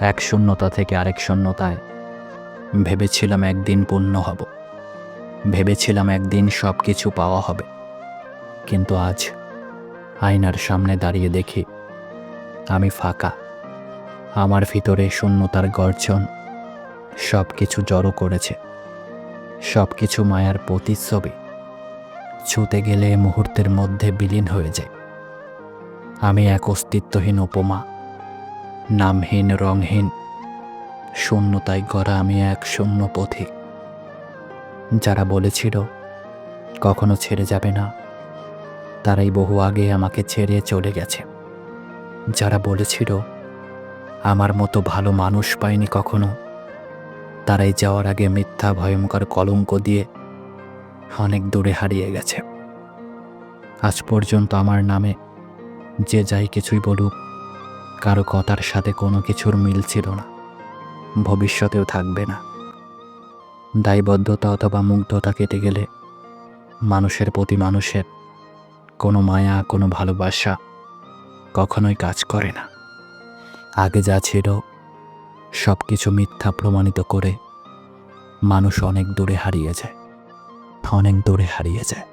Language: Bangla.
এক শূন্যতা থেকে আরেক শূন্যতায়। ভেবেছিলাম একদিন পূর্ণ হব। ভেবেছিলাম একদিন সব কিছু পাওয়া হবে। কিন্তু আজ আয়নার সামনে দাঁড়িয়ে দেখি, আমি ফাঁকা। আমার ভিতরে শূন্যতার গর্জন সব কিছু জড়ো করেছে। সব কিছু মায়ার প্রতিচ্ছবি। ছুতে গেলে মুহূর্তের মধ্যে বিলীন হয়ে যায়। আমি এক অস্তিত্বহীন উপমা নামহীন রংহীন শূন্যতায় গড়া আমি এক শূন্য পথিক। যারা বলেছিল, কখনো ছেড়ে যাবে না, তারাই বহু আগে আমাকে ছেড়ে চলে গেছে। যারা বলেছিল, আমার মতো ভালো মানুষ পায়নি কখনো, তারাই যাওয়ার আগে মিথ্যা, ভয়ঙ্কর কলঙ্ক দিয়ে অনেক দূরে হারিয়ে গেছে। আজ পর্যন্ত আমার নামে যে যাই কিছুই বলুক কারও কথার সাথে কোনো কিছুর মিল ছিল না। ভবিষ্যতেও থাকবে না। দায়বদ্ধতা অথবা মুগ্ধতা কেটে গেলে মানুষের প্রতি মানুষের কোনো মায়া, কোনো ভালোবাসা কখনোই কাজ করে না। আগে যা ছিল সব কিছু মিথ্যা প্রমাণিত করে মানুষ অনেক দূরে হারিয়ে যায়, অনেক দূরে হারিয়ে যায়।